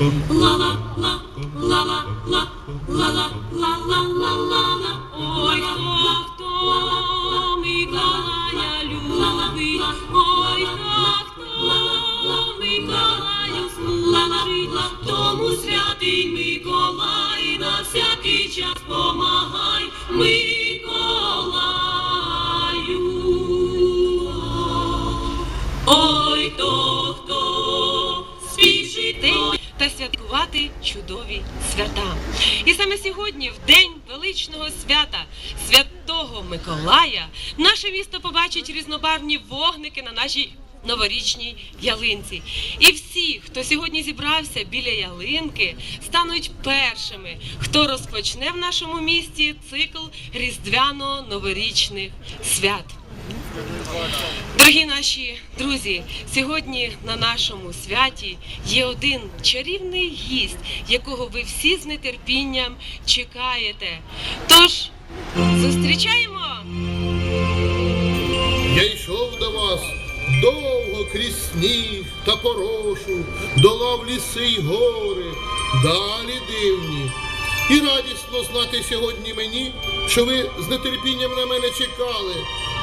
Ой, хто, хто Миколая любить, ой, хто, хто Миколаю служить, тому святий Миколай на всякий час помагай Миколаю. Ой, святкувати чудові свята. І саме сьогодні, в день величного свята, святого Миколая, наше місто побачить різнобарвні вогники на нашій новорічній ялинці. І всі, хто сьогодні зібрався біля ялинки, стануть першими, хто розпочне в нашому місті цикл різдвяно-новорічних свят. Дорогі наші друзі, сьогодні на нашому святі є один чарівний гість, якого ви всі з нетерпінням чекаєте. Тож зустрічаємо! Я йшов до вас довго крізь сніг та порошу, долав ліси й гори, далі дивні. І радісно знати сьогодні мені, що ви з нетерпінням на мене чекали,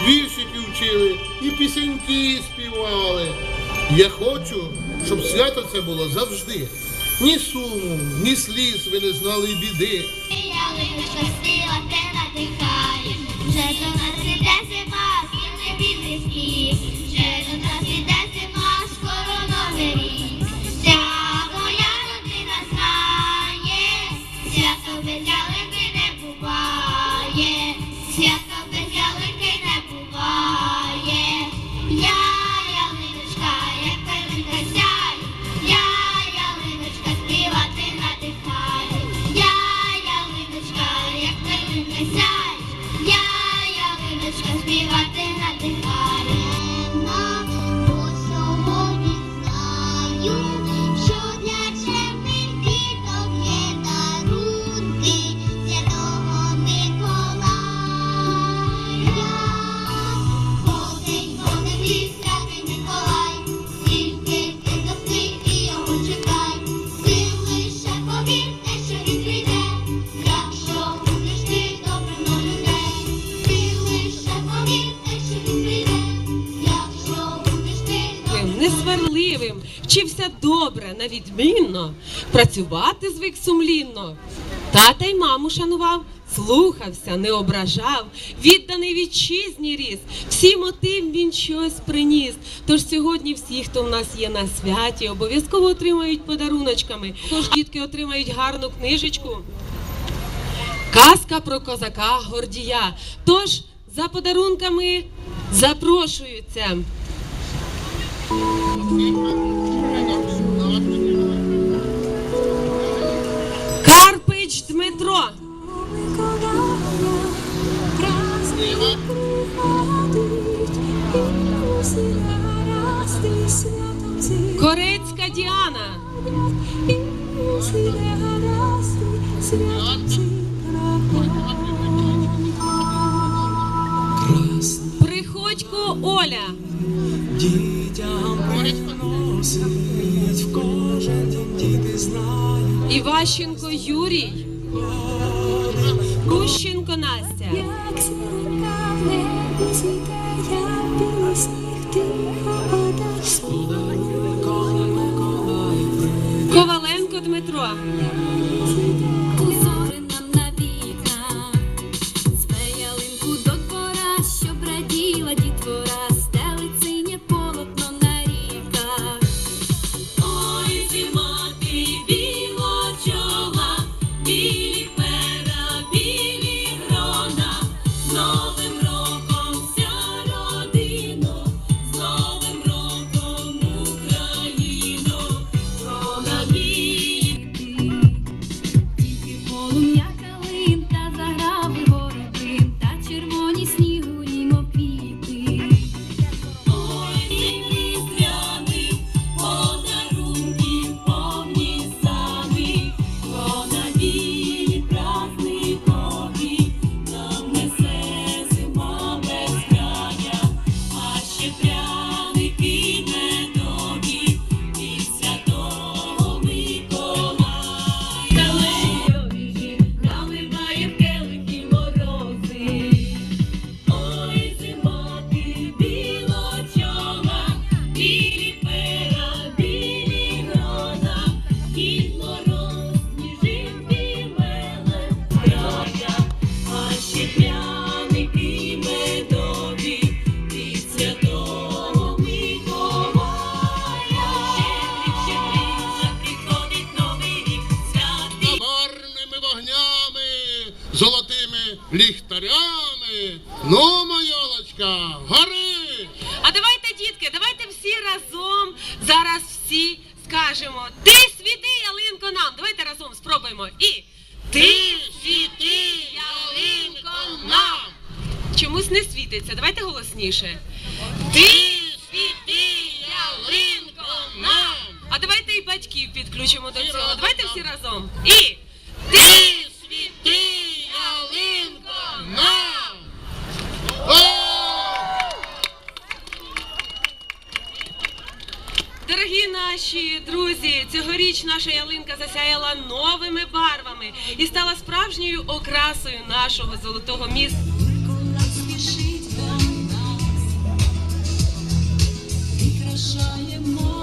віршики вчили і пісеньки співали. Я хочу, щоб свято це було завжди. Ні суму, ні сліз ви не знали біди. Ялиночка сила те надихає, вже до нас іде зима, не білий сніг, до нас іде зима, скоро новий рік. Ти добрим несварливим, вчився добре, на відмінно, працювати звик сумлінно. Тата й маму шанував, слухався, не ображав, відданий вітчизні ріс, всі мотив він щось приніс. Тож сьогодні всі, хто в нас є на святі, обов'язково отримають подаруночками. Тож дітки отримають гарну книжечку. Казка про козака Гордія. Тож за подарунками запрошуються. Карпич Дмитро. Корецька Діана. Приходько Оля. Дітям приносить в кожен дім діти знають. Іващенко Юрій. Кущенко Настя. Як зірка в небі світе, як білий сніг тихо падає. Коваленко Дмитро. Майолочка, гори! А давайте, дітки, давайте всі разом зараз всі скажемо Ти світи, ялинко, нам. Давайте разом спробуємо. І ти світи, ялинко, нам. Чомусь не світиться. Давайте голосніше. Ти світи, ялинко, нам. А давайте і батьків підключимо до цього. Давайте всі разом. І Наші друзі, цьогоріч наша ялинка засяяла новими барвами і стала справжньою окрасою нашого золотого міста. Миколай спішить до нас, прикрашаємо.